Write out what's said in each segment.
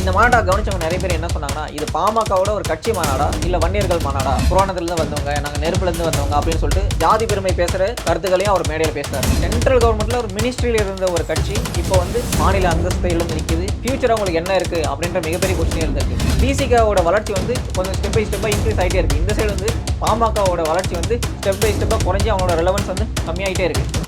இந்த மாநாட்டை கவனிச்சவங்க நிறைய பேர் என்ன சொன்னாங்கன்னா இது பாமகவோட ஒரு கட்சி மாநாடா? இல்ல வன்னியர்கள் மாநாடா? புராணத்திலிருந்து வந்தவங்க நாங்க நெருப்புலேருந்து வந்தவங்க அப்படின்னு சொல்லிட்டு ஜாதி பெருமை பேசுற கருத்துக்களையும் அவர் மேடையில் பேசுறாரு. சென்ட்ரல் கவர்மெண்ட்ல ஒரு மினிஸ்ட்ரியில் இருந்த ஒரு கட்சி இப்போ வந்து மாநில அந்தஸ்தையிலும் நிற்குது ஃபியூச்சர் அவங்களுக்கு என்ன இருக்கு அப்படின்ற மிகப்பெரிய கொஸ்டின் இருந்திருக்கு பிசிகாவோட வளர்ச்சி வந்து கொஞ்சம் ஸ்டெப் பை ஸ்டெப்பாக இன்க்ரீஸ் ஆகிட்டே இருக்கு. இந்த சைடு வந்து பாமகவோட வளர்ச்சி வந்து ஸ்டெப் பை ஸ்டெப்பாக குறைஞ்சி அவங்களோட ரெலவன்ஸ் வந்து கம்மியாகிட்டே இருக்கு.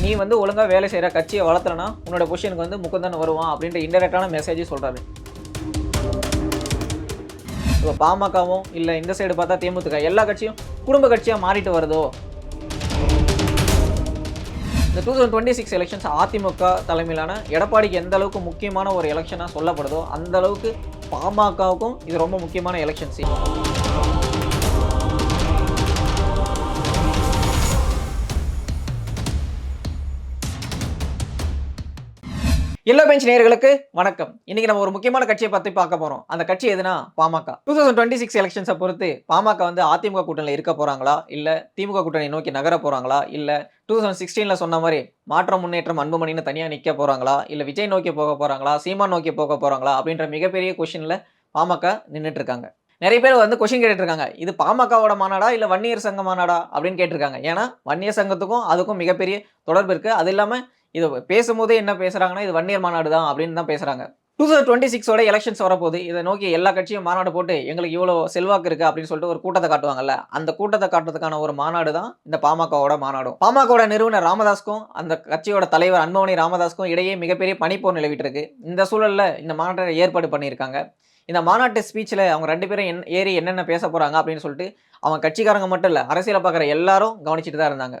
நீ வந்து ஒழுங்காக வேலை செய்கிற கட்சியை வளர்த்தலனா உன்னோட பொசிஷனுக்கு வந்து முகுந்தன் வருவான் அப்படின்ற இன்டெரக்டான மெசேஜ் சொல்கிறாரு இப்போ பாமகவும் இல்லை இந்த சைடு பார்த்தா தேமுதிக எல்லா கட்சியும் குடும்ப கட்சியாக மாறிட்டு வருதோ? இந்த two thousand twenty six elections AIADMK தலைமையிலான எடப்பாடிக்கு எந்த அளவுக்கு முக்கியமான ஒரு எலெக்ஷனாக சொல்லப்படுதோ அந்த அளவுக்கு பாமகவுக்கும் இது ரொம்ப முக்கியமான எலெக்ஷன்ஸ் எல்லோ பெஞ்ச் நேர்களுக்கு வணக்கம். இன்னைக்கு நம்ம ஒரு முக்கியமான கட்சியை பத்தி பார்க்க போறோம். அந்த கட்சி எதுனா? PMK. Two thousand twenty six எலெக்ஷன்ஸை பொறுத்து பாமக வந்து அதிமுக கூட்டணியில் இருக்க போறாங்களா? இல்ல திமுக கூட்டணி நோக்கி நகர போறாங்களா? இல்ல டூ தௌசண்ட் சிக்ஸ்டீன்ல சொன்ன மாதிரி மாற்றம் முன்னேற்றம் அன்புமணின்னு தனியாக நிற்க போறாங்களா? இல்ல விஜய் நோக்கி போக போறாங்களா? சீமா நோக்கி போக போறாங்களா? அப்படின்ற மிகப்பெரிய கொஷின்ல பாமக நின்றுட்டு இருக்காங்க. நிறைய பேர் வந்து கொஷின் கேட்டுருக்காங்க இருக்காங்க இது பாமகவோட மாநாடா? இல்லை வன்னியர் சங்க மாநாடா? அப்படின்னு கேட்டிருக்காங்க ஏன்னா வன்னியர் சங்கத்துக்கும் அதுக்கும் மிகப்பெரிய தொடர்பு இருக்குது அது இல்லாமல் இது பேசும்போதே என்ன பேசுகிறாங்கன்னா இது வன்னியர் மாநாடு தான் அப்படின்னு தான் பேசுகிறாங்க டூ தௌசண்ட் டுவெண்ட்டி சிக்ஸோட எலெக்ஷன்ஸ் வரப்போகுது. இதை நோக்கி எல்லா கட்சியும் மாநாடு போட்டு எங்களுக்கு இவ்வளோ செல்வாக்கு இருக்குது அப்படின்னு சொல்லிட்டு ஒரு கூட்டத்தை காட்டுவாங்கல்ல அந்த கூட்டத்தை காட்டுறதுக்கான ஒரு மாநாடு தான் இந்த பாமகவோட மாநாடும். பாமகவோட நிறுவனர் ராமதாஸ்க்கும் அந்த கட்சியோட தலைவர் அன்பமணி ராமதாஸ்க்கும் இடையே மிகப்பெரிய பனிப்போர் நிலவிட்டு இருக்கு இந்த சூழலில் இந்த மாநாட்டை ஏற்பாடு பண்ணியிருக்காங்க. இந்த மாநாட்டு ஸ்பீச்சில் அவங்க ரெண்டு பேரும் என் ஏறி என்னென்ன பேச போகிறாங்க அப்படின்னு சொல்லிட்டு அவங்க கட்சிக்காரங்க மட்டும் இல்லை அரசியலை பார்க்குற எல்லாரும் கவனிச்சிட்டு தான் இருந்தாங்க.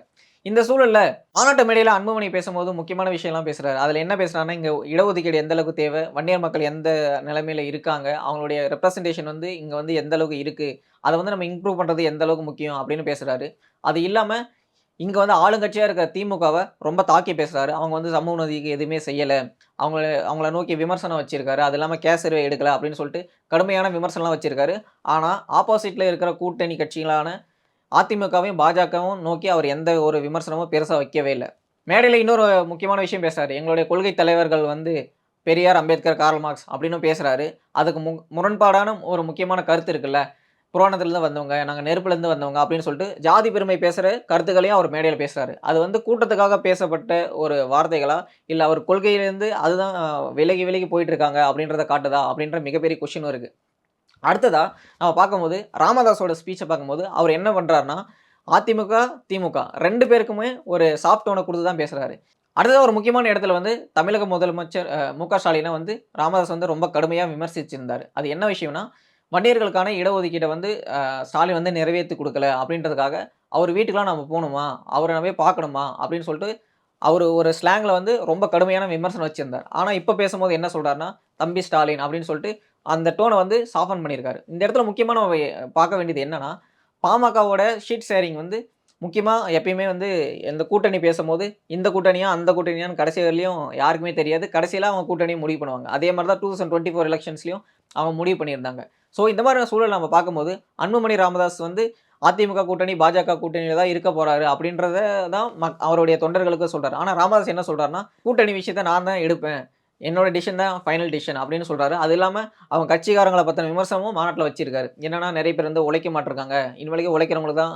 இந்த சூழல்ல மாநாட்டு மேடையில் அன்புமணி பேசும்போது முக்கியமான விஷயம்லாம் பேசுறாரு. அதில் என்ன பேசுறாருன்னா இங்கே இடஒதுக்கீடு எந்த அளவுக்கு தேவை வன்னியர் மக்கள் எந்த நிலைமையில இருக்காங்க அவங்களுடைய ரெப்ரசன்டேஷன் வந்து இங்கே வந்து எந்த அளவுக்கு இருக்கு அதை வந்து நம்ம இம்ப்ரூவ் பண்ணுறது எந்த அளவுக்கு முக்கியம் அப்படின்னு பேசுறாரு. அது இல்லாமல் இங்கே வந்து ஆளுங்கட்சியாக இருக்கிற திமுகவை ரொம்ப தாக்கி பேசுறாரு. அவங்க வந்து சமூக நதிக்கு எதுவுமே செய்யலை. அவங்கள அவங்கள நோக்கி விமர்சனம் வச்சிருக்காரு. அது இல்லாமல் கேசரி எடுக்கல அப்படின்னு சொல்லிட்டு கடுமையான விமர்சனம்லாம் வச்சிருக்காரு. ஆனால் ஆப்போசிட்டில் இருக்கிற கூட்டணி கட்சிகளான அதிமுகவையும் பாஜகவும் நோக்கி அவர் எந்த ஒரு விமர்சனமும் பெருசாக வைக்கவே இல்லை. மேடையில் இன்னொரு முக்கியமான விஷயம் பேசுறாரு. எங்களுடைய கொள்கை தலைவர்கள் வந்து பெரியார் அம்பேத்கர் கார்ல் மார்க்ஸ் அப்படின்னு பேசுகிறாரு அதுக்கு மு முரண்பாடான ஒரு முக்கியமான கருத்து இருக்குல்ல. புராணத்துலேருந்து வந்தவங்க நாங்கள் நெருப்புலேருந்து வந்தவங்க அப்படின்னு சொல்லிட்டு ஜாதி பெருமை பேசுகிற கருத்துக்களையும் அவர் மேடையில் பேசுகிறாரு அது வந்து கூட்டத்துக்காக பேசப்பட்ட ஒரு வார்த்தைகளா இல்லை அவர் கொள்கையிலேருந்து அதுதான் விலகி விலகி போயிட்டு இருக்காங்க அப்படின்றத காட்டுதா அப்படின்ற மிகப்பெரிய கொஷினும் இருக்குது அடுத்ததா நம்ம பார்க்கும்போது ராமதாஸோட ஸ்பீச்சை பார்க்கும்போது அவர் என்ன பண்ணுறாருன்னா அதிமுக திமுக ரெண்டு பேருக்குமே ஒரு சாஃப்ட் டோனை கொடுத்து தான் பேசுகிறாரு அடுத்தது ஒரு முக்கியமான இடத்துல வந்து தமிழக முதலமைச்சர் மு க ஸ்டாலினை வந்து ராமதாஸ் வந்து ரொம்ப கடுமையாக விமர்சிச்சிருந்தார். அது என்ன விஷயம்னா வன்னியர்களுக்கான இடஒதுக்கீட்டை வந்து ஸ்டாலின் வந்து நிறைவேற்றி கொடுக்கல அப்படின்றதுக்காக அவர் வீட்டுக்கெலாம் நம்ம போகணுமா? அவரை நம்ம பார்க்கணுமா? அப்படின்னு சொல்லிட்டு அவர் ஒரு ஸ்லாங்கில் வந்து ரொம்ப கடுமையான விமர்சனம் வச்சுருந்தார். ஆனால் இப்போ பேசும்போது என்ன சொல்கிறாருன்னா தம்பி ஸ்டாலின் அப்படின்னு சொல்லிட்டு அந்த டோனை வந்து சாஃபன் பண்ணியிருக்காரு. இந்த இடத்துல முக்கியமாக நம்ம பார்க்க வேண்டியது என்னன்னா பாமகவோட ஷீட் ஷேரிங் வந்து முக்கியமாக எப்பயுமே வந்து இந்த கூட்டணி பேசும்போது இந்த கூட்டணியாக அந்த கூட்டணியான்னு கடைசி வரலையும் யாருக்குமே தெரியாது. கடைசியில் அவங்க கூட்டணியை முடிவு பண்ணுவாங்க. அதே மாதிரி தான் டூ தௌசண்ட் டுவெண்ட்டி ஃபோர் எலெக்ஷன்ஸ்லையும் அவங்க முடிவு பண்ணியிருந்தாங்க. ஸோ இந்த மாதிரி சூழல் நம்ம பார்க்கும்போது அன்புமணி ராமதாஸ் வந்து அதிமுக கூட்டணி பாஜக கூட்டணியில் தான் இருக்க போகிறாரு அப்படின்றத தான் மக் அவருடைய தொண்டர்களுக்கு சொல்கிறார் ஆனால் ராமதாஸ் என்ன சொல்கிறாருன்னா கூட்டணி விஷயத்தை நான் தான் எடுப்பேன். என்னோட டிசிஷன் தான் ஃபைனல் டிசிஷன் அப்படின்னு சொல்கிறாரு அது இல்லாமல் அவங்க கட்சிக்காரங்களை பற்றின விமர்சனமும் மாநாட்டில் வச்சிருக்காரு. என்னென்னா நிறைய பேர் வந்து உழைக்க மாட்டிருக்காங்க. இனிமேலுக்கு உழைக்கிறவங்களுக்கு தான்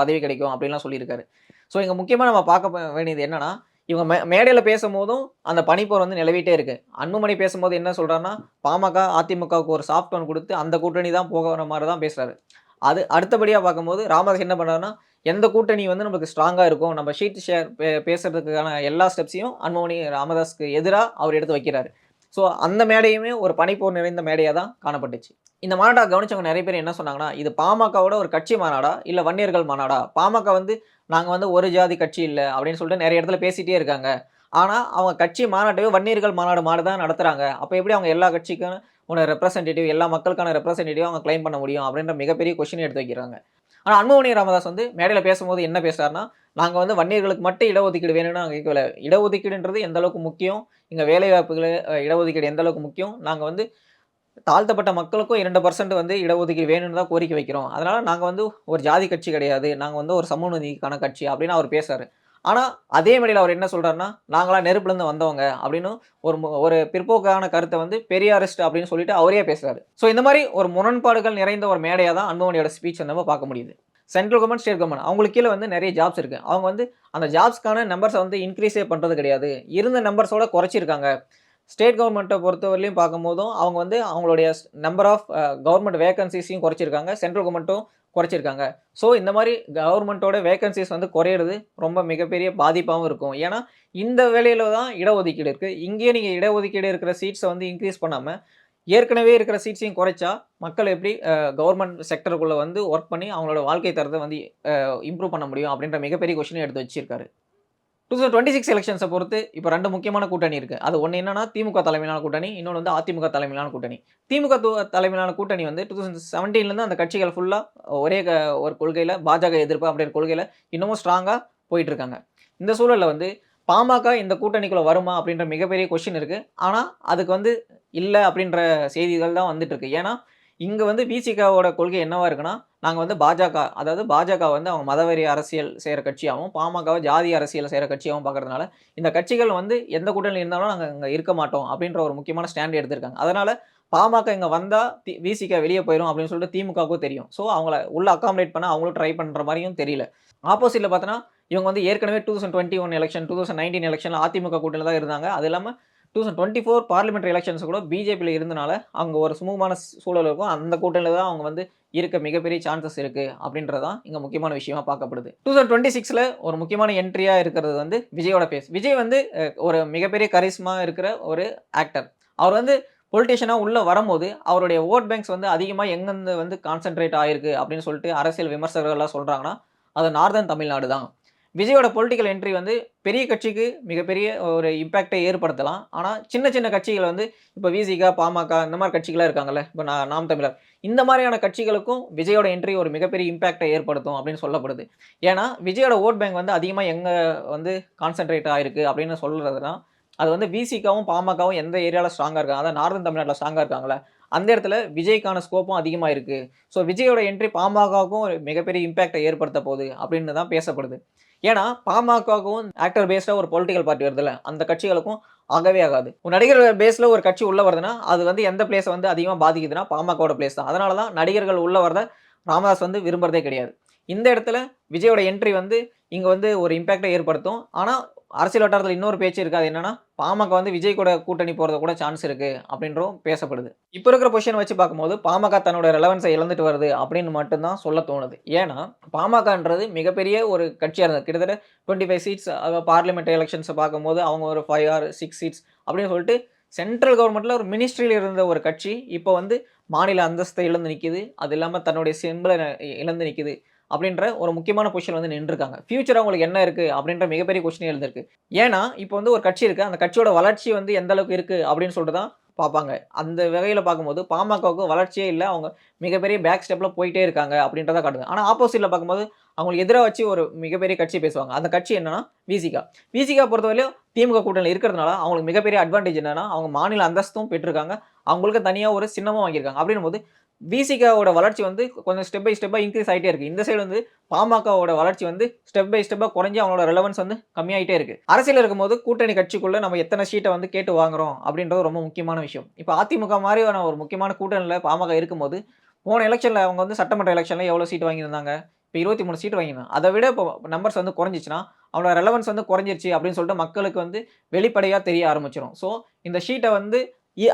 பதவி கிடைக்கும் அப்படின்லாம் சொல்லியிருக்காரு. ஸோ இங்கே முக்கியமாக நம்ம பார்க்க வேண்டியது என்னென்னா இவங்க மே மேடையில் பேசும்போதும் அந்த பனிப்போர் வந்து நிலவிட்டே இருக்குது அன்புமணி பேசும்போது என்ன சொல்கிறாருன்னா பாமக அதிமுகவுக்கு ஒரு சாஃப்ட் ஒன் கொடுத்து அந்த கூட்டணி தான் போகிற மாதிரி தான் பேசுகிறாரு அது அடுத்தபடியாக பார்க்கும்போது ராமதாஸ் என்ன பண்ணுறாருன்னா எந்த கூட்டணி வந்து நமக்கு ஸ்ட்ராங்காக இருக்கும் நம்ம ஷீட் ஷேர் பே பேசுறதுக்கான எல்லா ஸ்டெப்ஸையும் அன்புமணி ராமதாஸ்க்கு எதிராக அவர் எடுத்து வைக்கிறாரு. ஸோ அந்த மேடையுமே ஒரு பனிப்போர் நிறைந்த மேடையாக தான் காணப்பட்டுச்சு. இந்த மாநாட்டை கவனிச்சவங்க நிறைய பேர் என்ன சொன்னாங்கன்னா இது பாமகவோட ஒரு கட்சி மாநாடா இல்லை வன்னியர்கள் மாநாடா? பாமக வந்து நாங்கள் வந்து ஒரு ஜாதி கட்சி இல்லை அப்படின்னு சொல்லிட்டு நிறைய இடத்துல பேசிகிட்டே இருக்காங்க. ஆனால் அவங்க கட்சி மாநாட்டையோ வன்னியர்கள் மாநாடு மாதிரி தான் நடத்துகிறாங்க அப்போ எப்படி அவங்க எல்லா கட்சிக்கும் உன ரெப்ரசன்டேட்டிவ் எல்லா மக்களுக்கான ரெப்ரசன்டேட்டிவ் அவங்க கிளைம் பண்ண முடியும் அப்படின்ற மிகப்பெரிய கொஷின் எடுத்து வைக்கிறாங்க. ஆனால் அன்புமணி ராமதாஸ் வந்து மேடையில் பேசும்போது என்ன பேசுகிறாருன்னா நாங்கள் வந்து வன்னியர்களுக்கு மட்டும் இடஒதுக்கீடு வேணும்னு நாங்கள் கேட்கல இடஒதுக்கீடுன்றது எந்த அளவுக்கு முக்கியம்? இங்கே வேலைவாய்ப்புகள் இடஒதுக்கீடு எந்த அளவுக்கு முக்கியம்? நாங்கள் வந்து தாழ்த்தப்பட்ட மக்களுக்கும் இரண்டு பர்சன்ட் வந்து இடஒதுக்கீடு வேணும்னு தான் கோரிக்கை வைக்கிறோம். அதனால் நாங்கள் வந்து ஒரு ஜாதி கட்சி கிடையாது. நாங்கள் வந்து ஒரு சமூக நீதிக்கான கட்சி அப்படின்னு அவர் பேசுகிறார் ஆனால் அதே மேடையில் அவர் என்ன சொல்கிறாருன்னா நாங்களாம் நெருப்புலேருந்து வந்தவங்க அப்படின்னு ஒரு ஒரு பிற்போக்கான கருத்தை வந்து பெரியாரிஸ்ட் அப்படின்னு சொல்லிட்டு அவரே பேசுகிறாரு ஸோ இந்த மாதிரி ஒரு முரண்பாடுகள் நிறைந்த ஒரு மேடையாக தான் அன்புமணியோட ஸ்பீச் நம்ம பார்க்க முடியுது. சென்ட்ரல் கவர்மெண்ட் ஸ்டேட் கவர்மெண்ட் அவங்களுக்கு கீழே வந்து நிறைய ஜாப்ஸ் இருக்குது அவங்க வந்து அந்த ஜாப்ஸ்க்கான நம்பர்ஸை வந்து இன்க்ரீஸே பண்ணுறது கிடையாது. இருந்த நம்பர்ஸோட குறைச்சிருக்காங்க. ஸ்டேட் கவர்மெண்ட்டை பொறுத்தவரையிலையும் பார்க்கும்போதும் அவங்க வந்து அவங்களுடைய நம்பர் ஆஃப் கவர்மெண்ட் வேகன்சிஸையும் குறைச்சிருக்காங்க. சென்ட்ரல் கவர்மெண்ட்டும் குறைச்சிருக்காங்க. ஸோ இந்த மாதிரி கவர்மெண்ட்டோட வேகன்சிஸ் வந்து குறையிறது ரொம்ப மிகப்பெரிய பாதிப்பாகவும் இருக்கும். ஏன்னா இந்த வேலையில் தான் இடஒதுக்கீடு இருக்குது இங்கேயே நீங்கள் இடஒதுக்கீடு இருக்கிற சீட்ஸை வந்து இன்க்ரீஸ் பண்ணாமல் ஏற்கனவே இருக்கிற சீட்ஸையும் குறைச்சா மக்கள் எப்படி கவர்மெண்ட் செக்டருக்குள்ளே வந்து ஒர்க் பண்ணி அவங்களோட வாழ்க்கை தரத்தை வந்து இம்ப்ரூவ் பண்ண முடியும் அப்படின்ற மிகப்பெரிய கொஷினை எடுத்து வச்சிருக்காரு. டூ தௌசண்ட் டுவெண்ட்டி சிக்ஸ் எலெக்ஷன்ஸை பொறுத்து இப்போ ரெண்டு முக்கியமான கூட்டணி இருக்குது அது ஒன்று என்னன்னா திமுக தலைமையிலான கூட்டணி இன்னொன்று வந்து அதிமுக தலைமையிலான கூட்டணி. திமுக தலைமையிலான கூட்டணி வந்து டூ தௌசண்ட் செவன்டீன்லேருந்து அந்த கட்சிகள் ஃபுல்லாக ஒரே க ஒரு கொள்கையில் பாஜக எதிர்ப்பு அப்படின்ற கொள்கையில் இன்னமும் ஸ்ட்ராங்காக போயிட்டுருக்காங்க. இந்த சூழலில் வந்து பாமக இந்த கூட்டணிக்குள்ளே வருமா அப்படின்ற மிகப்பெரிய கொஷின் இருக்குது ஆனால் அதுக்கு வந்து இல்லை அப்படின்ற செய்திகள் தான் வந்துட்டுருக்கு. ஏன்னா இங்கே வந்து பிசிகாவோட கொள்கை என்னவாக இருக்குன்னா நாங்கள் வந்து பாஜக அதாவது பாஜக வந்து அவங்க மதவெறி அரசியல் செய்கிற கட்சியாகவும் பாமகவை ஜாதி அரசியல் செய்கிற கட்சியாகவும் பார்க்குறதுனால இந்த கட்சிகள் வந்து எந்த கூட்டணியில் இருந்தாலும் நாங்கள் இங்கே இருக்க மாட்டோம் அப்படின்ற ஒரு முக்கியமான ஸ்டாண்ட் எடுத்திருக்காங்க. அதனால் பாமக இங்கே வந்தால் தி விசிக வெளியே போயிடும் அப்படின்னு சொல்லிட்டு திமுகவுக்கும் தெரியும். ஸோ அவங்கள உள்ள அக்காமடேட் பண்ண அவங்களும் ட்ரை பண்ணுற மாதிரியும் தெரியல. ஆப்போசிட்டில் பார்த்தோன்னா இவங்க வந்து ஏற்கனவே two thousand twenty one election two thousand nineteen எலெக்ஷனில் அதிமுக கூட்டணியில் தான் இருந்தாங்க. அது இல்லாமல் two thousand twenty four parliamentary elections கூட பிஜேபியில் இருந்தனால அவங்க ஒரு சுமூகமான சூழல் இருக்கும். அந்த கூட்டணியில் தான் அவங்க வந்து இருக்க மிகப்பெரிய சான்சஸ் இருக்குது அப்படின்றதான் இங்கே முக்கியமான விஷயமா பார்க்கப்படுது. டூ தௌசண்ட் டுவெண்ட்டி சிக்ஸில் ஒரு முக்கியமான என்ட்ரியாக இருக்கிறது வந்து விஜயோட பேஸ். விஜய் வந்து ஒரு மிகப்பெரிய கரிஸ்மா இருக்கிற ஒரு ஆக்டர் அவர் வந்து பொலிட்டிஷியனாக உள்ளே வரும்போது அவருடைய ஓட் பேங்க்ஸ் வந்து அதிகமாக எங்கேருந்து வந்து கான்சென்ட்ரேட் ஆகிருக்கு அப்படின்னு சொல்லிட்டு அரசியல் விமர்சகர்கள்லாம் சொல்கிறாங்கன்னா அது நார்தன் தமிழ்நாடு தான். விஜயோட பொலிட்டிக்கல் என்ட்ரி வந்து பெரிய கட்சிக்கு மிகப்பெரிய ஒரு இம்பேக்டை ஏற்படுத்தலாம். ஆனால் சின்ன சின்ன கட்சிகள் வந்து இப்போ விசிகா பாமக இந்த மாதிரி கட்சிகளாக இருக்காங்கல்ல. இப்போ நான் நாம் தமிழர். இந்த மாதிரியான கட்சிகளுக்கும் விஜயோட என்ட்ரி ஒரு மிகப்பெரிய இம்பேக்டை ஏற்படுத்தும் அப்படின்னு சொல்லப்படுது. ஏன்னா விஜயோட ஓட் பேங்க் வந்து அதிகமாக எங்கே வந்து கான்சென்ட்ரேட் ஆகிருக்கு அப்படின்னு சொல்கிறதுனா அது வந்து விசிகாவும் பாமகவும் எந்த ஏரியாவில் ஸ்ட்ராங்காக இருக்காங்க? அதாவது நார்தன் தமிழ்நாட்டில் ஸ்ட்ராங்காக இருக்காங்களே அந்த இடத்துல விஜய்க்கான ஸ்கோப்பும் அதிகமாக இருக்குது ஸோ விஜயோட என்ட்ரி பாமகவுக்கும் ஒரு மிகப்பெரிய இம்பேக்டை ஏற்படுத்த போகுது அப்படின்னு தான் பேசப்படுது. ஏன்னா பாமகவும் ஆக்டர் பேஸ்டாக ஒரு பொலிட்டிக்கல் பார்ட்டி வருதுல்ல அந்த கட்சிகளுக்கும் ஆகவே ஆகாது. ஒரு நடிகர் பேஸில் ஒரு கட்சி உள்ள வருதுன்னா அது வந்து எந்த பிளேஸை வந்து அதிகமாக பாதிக்குதுன்னா பாமகவோட பிளேஸ் தான். அதனால தான் நடிகர்கள் உள்ள வரத ராமதாஸ் வந்து விரும்புறதே கிடையாது. இந்த இடத்துல விஜயோட என்ட்ரி வந்து இங்கே வந்து ஒரு இம்பேக்டை ஏற்படுத்தும். ஆனால் அரசியல் வட்டாரத்தில் இன்னொரு பேச்சு இருக்காது என்னன்னா பாமக வந்து விஜய் கூட கூட்டணி போகிறது கூட சான்ஸ் இருக்கு அப்படின்றும் பேசப்படுது. இப்போ இருக்கிற பொசிஷன் வச்சு பார்க்கும்போது பாமக தன்னோட ரெலவன்ஸை இழந்துட்டு வருது அப்படின்னு மட்டும்தான் சொல்ல தோணுது. ஏன்னா பாமகன்றது மிகப்பெரிய ஒரு கட்சியாக இருந்தது. கிட்டத்தட்ட டுவெண்ட்டி ஃபைவ் சீட்ஸ் பார்லிமெண்ட் எலெக்ஷன்ஸை பார்க்கும்போது அவங்க ஒரு ஃபைவ் ஆர் சிக்ஸ் சீட்ஸ் அப்படின்னு சொல்லிட்டு சென்ட்ரல் கவர்மெண்ட்டில் ஒரு மினிஸ்ட்ரியில் இருந்த ஒரு கட்சி இப்போ வந்து மாநில அந்தஸ்தை இழந்து நிற்கிது அது இல்லாமல் தன்னுடைய சிம்பிளை இழந்து நிற்கிது அப்படின்ற ஒரு முக்கியமான பொசிஷன் வந்து நின்றுருக்காங்க. ஃபியூச்சர் அவங்களுக்கு என்ன இருக்குது அப்படின்ற மிகப்பெரிய கொஸ்டின் எழுந்திருக்கு ஏன்னா இப்போ வந்து ஒரு கட்சி இருக்குது அந்த கட்சியோட வளர்ச்சி வந்து எந்த அளவுக்கு இருக்குது அப்படின்னு சொல்லிட்டு தான் பார்ப்பாங்க. அந்த வகையில் பார்க்கும்போது பாமகவுக்கு வளர்ச்சியே இல்லை. அவங்க மிகப்பெரிய பேக் ஸ்டெப்பில் போயிட்டே இருக்காங்க அப்படின்றத காட்டுது. ஆனால் ஆப்போசிட்டில் பார்க்கும்போது அவங்களுக்கு எதிராக வச்சு ஒரு மிகப்பெரிய கட்சி பேசுவாங்க. அந்த கட்சி என்னன்னா விசிகா விசிகா பொறுத்தவரையிலும் திமுக கூட்டணியில் இருக்கிறதுனால அவங்களுக்கு மிகப்பெரிய அட்வான்டேஜ் என்னன்னா அவங்க மாநில அந்தஸ்தும் பெற்றிருக்காங்க. அவங்களுக்கு தனியாக ஒரு சின்னமும் வாங்கியிருக்காங்க. அப்படின்னும் போது பிசிகாவோட வளர்ச்சி வந்து கொஞ்சம் ஸ்டெப் பை ஸ்டெப்பாக இன்க்ரீஸ் ஆகிட்டே இருக்குது இந்த சைடு வந்து பாமகவோட வளர்ச்சி வந்து ஸ்டெப் பை ஸ்டெப்பாக குறைஞ்சி அவங்களோட ரெலவன்ஸ் வந்து கம்மியாகிட்டே இருக்குது அரசியல் இருக்கும்போது கூட்டணி கட்சிக்குள்ளே நம்ம எத்தனை சீட்டை வந்து கேட்டு வாங்குறோம் அப்படின்றது ரொம்ப முக்கியமான விஷயம். இப்போ அதிமுக மாதிரியான ஒரு முக்கியமான கூட்டணியில் பாமக இருக்கும்போது போன எலெக்ஷனில் அவங்க வந்து சட்டமன்ற எலெக்ஷனில் எவ்வளோ சீட் வாங்கியிருந்தாங்க? இப்போ இருபத்தி மூணு சீட் வாங்கியிருந்தாங்க. அதை விட இப்போ நம்பர்ஸ் வந்து குறைஞ்சிச்சுன்னா அவனோட ரெலவன்ஸ் வந்து குறைஞ்சிருச்சு அப்படின்னு சொல்லிட்டு மக்களுக்கு வந்து வெளிப்படையாக தெரிய ஆரம்பிச்சிடும் ஸோ இந்த ஷீட்டை வந்து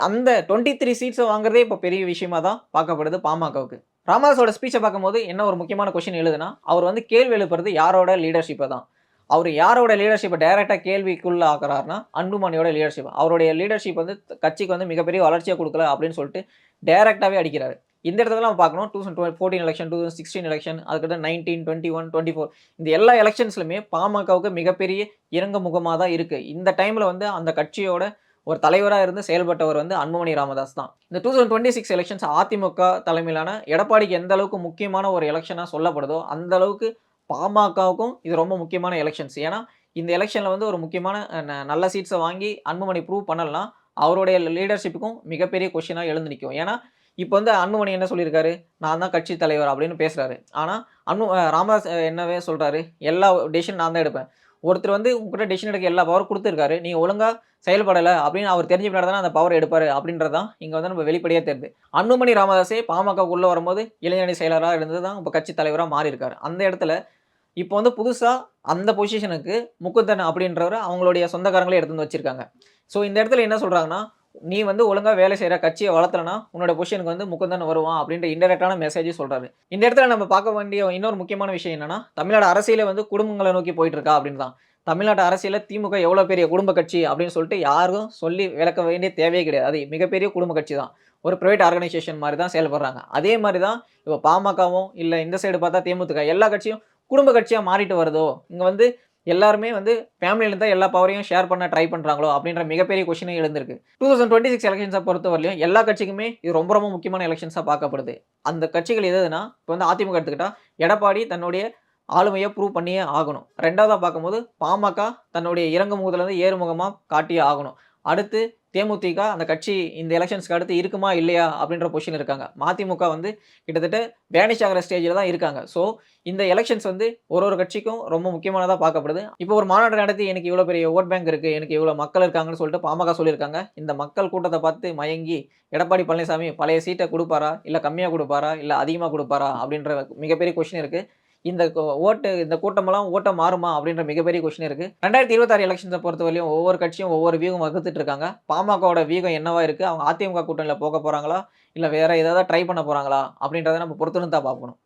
அந்த டுவெண்ட்டி த்ரீ சீட்ஸை வாங்குறதே இப்போ பெரிய விஷயமா தான் பார்க்கப்படுது பாமகவுக்கு. ராமதாஸோட ஸ்பீச்சை பார்க்கும்போது என்ன ஒரு முக்கியமான கொஷின் எழுதுனா அவர் வந்து கேள்வி எழுப்புறது யாரோட லீடர்ஷிப்பை தான். அவர் யாரோட லீடர்ஷிப்பை டைரெக்டாக கேள்விக்குள்ளே ஆக்குறாருன்னா அன்புமணியோட லீடர்ஷிப் அவருடைய லீடர்ஷிப் வந்து கட்சிக்கு வந்து மிகப்பெரிய வளர்ச்சியை கொடுக்கல அப்படின்னு சொல்லிட்டு டைரெக்டாகவே அடிக்கிறாரு. இந்த இடத்துல நம்ம பார்க்கணும். Two thousand fourteen election two thousand sixteen election அதுக்கப்புறம் nineteen twenty one twenty four இந்த எல்லா எலெக்ஷன்ஸ்லையுமே பாமகவுக்கு மிகப்பெரிய இறங்க முகமாக தான் இருக்குது இந்த டைமில் வந்து அந்த கட்சியோட ஒரு தலைவராக இருந்து செயல்பட்டவர் வந்து அன்புமணி ராமதாஸ் தான். இந்த two thousand twenty six elections AIADMK தலைமையிலான எடப்பாடிக்கு எந்த அளவுக்கு முக்கியமான ஒரு எலெக்ஷனாக சொல்லப்படுதோ அந்த அளவுக்கு பாமகவுக்கும் இது ரொம்ப முக்கியமான எலெக்ஷன்ஸ் ஏன்னா இந்த எலெக்ஷனில் வந்து ஒரு முக்கியமான ந- நல்ல சீட்ஸை வாங்கி அன்புமணி ப்ரூவ் பண்ணலாம் அவருடைய லீடர்ஷிப்புக்கும் மிகப்பெரிய கொஷினாக எழுந்து நிற்கும் ஏன்னா இப்போ வந்து அன்புமணி என்ன சொல்லியிருக்காரு? நான் தான் கட்சி தலைவர் அப்படின்னு பேசுகிறாரு ஆனால் அன்பு ராமதாஸ் என்னவே சொல்கிறாரு எல்லா டெசிஷன் நான் தான் எடுப்பேன். ஒருத்தர் வந்து உங்ககிட்ட டெசிஷன் எடுக்க எல்லா பவர் கொடுத்துருக்காரு. நீங்கள் ஒழுங்காக செயல்படலை அப்படின்னு அவர் தெரிஞ்ச பின்னாடி தானே அந்த பவர் எடுப்பார் அப்படின்றது தான் இங்கே வந்து நம்ம வெளிப்படையாக தெரியுது. அன்புமணி ராமதாஸே பாமகக்குள்ளே வரும்போது இளைஞரணி செயலராக இருந்து தான் இப்போ கட்சி தலைவராக மாறி இருக்காரு அந்த இடத்துல இப்போ வந்து புதுசாக அந்த பொசிஷனுக்கு முக்குந்தன் அப்படின்றவர் அவங்களுடைய சொந்தக்காரங்களே எடுத்து வந்து வச்சுருக்காங்க. ஸோ இந்த இடத்துல என்ன சொல்கிறாங்கன்னா நீ வந்து ஒழுங்காக வேலை செய்கிற கட்சியை வளர்த்தலனா உன்னோட பொசிஷனுக்கு வந்து முக்கந்தன் வருவான் அப்படின்ற இன்டெரக்டான மெசேஜ் சொல்கிறாரு இந்த இடத்துல நம்ம பார்க்க வேண்டிய இன்னொரு முக்கியமான விஷயம் என்னன்னா தமிழ்நாடு அரசியல வந்து குடும்பங்களை நோக்கி போயிட்டு இருக்கா அப்படின்னு தான். தமிழ்நாட்டு அரசியலில் திமுக எவ்வளோ பெரிய குடும்ப கட்சி அப்படின்னு சொல்லிட்டு யாரும் சொல்லி விளக்க வேண்டிய தேவையே கிடையாது. அது மிகப்பெரிய குடும்ப கட்சி தான். ஒரு ப்ரைவேட் ஆர்கனைசேஷன் மாதிரி தான் செயல்படுறாங்க. அதே மாதிரி தான் இப்போ பாமகவும் இல்லை இந்த சைடு பார்த்தா தேமுதிக எல்லா கட்சியும் குடும்ப கட்சியாக மாறிட்டு வருதோ? இங்கே வந்து எல்லாருமே வந்து ஃபேமிலியில தான் எல்லா பவரையும் ஷேர் பண்ண ட்ரை பண்ணுறாங்களோ அப்படின்ற மிகப்பெரிய கொஷினே எழுந்திருக்கு. டூ தௌசண்ட் டுவெண்ட்டி சிக்ஸ் எலெக்ஷன்ஸை பொறுத்தவரையிலும் எல்லா கட்சிக்குமே இது ரொம்ப ரொம்ப முக்கியமான எலெக்ஷன்ஸாக பார்க்கப்படுது. அந்த கட்சிகள் எதுனா இப்போ வந்து அதிமுக எடுத்துக்கிட்டா எடப்பாடி தன்னுடைய ஆளுமையை ப்ரூவ் பண்ணியே ஆகணும். ரெண்டாவதாக பார்க்கும்போது பாமக தன்னுடைய இறங்குமுகத்துலேருந்து ஏறுமுகமாக காட்டியே ஆகணும். அடுத்து தேமுதிக அந்த கட்சி இந்த எலெக்ஷன்ஸ்க்கு அடுத்து இருக்குமா இல்லையா அப்படின்ற பொசிஷன் இருக்காங்க. மதிமுக வந்து கிட்டத்தட்ட வேனிஷ் ஆகிற ஸ்டேஜில் தான் இருக்காங்க. ஸோ இந்த எலெக்ஷன்ஸ் வந்து ஒரு ஒரு கட்சிக்கும் ரொம்ப முக்கியமானதாக பார்க்கப்படுது. இப்போ ஒரு மாநாடு நடத்தி எனக்கு இவ்வளோ பெரிய ஓட் பேங்க் இருக்குது எனக்கு இவ்வளோ மக்கள் இருக்காங்கன்னு சொல்லிட்டு பாமக சொல்லியிருக்காங்க. இந்த மக்கள் கூட்டத்தை பார்த்து மயங்கி எடப்பாடி பழனிசாமி பழைய சீட்டை கொடுப்பாரா? இல்லை கம்மியாக கொடுப்பாரா? இல்லை அதிகமாக கொடுப்பாரா? அப்படின்ற மிகப்பெரிய கொஷின் இருக்குது இந்த ஓட்டு இந்த கூட்டமெல்லாம் ஓட்டம் மாறுமா அப்படின்ற மிகப்பெரிய கொஷின் இருக்கு. ரெண்டாயிரத்தி இருபத்தாறு எலெக்ஷன்ஸை பொறுத்தவரையும் ஒவ்வொரு கட்சியும் ஒவ்வொரு வியூகம் வகுத்துட்டு இருக்காங்க. பாமகவோட வியூகம் என்னவா இருக்கு? அவங்க அதிமுக கூட்டணியில் போக போறாங்களா? இல்லை வேற ஏதாவது ட்ரை பண்ண போறாங்களா? அப்படின்றத நம்ம பொறுத்துன்னு தான் பார்க்கணும்.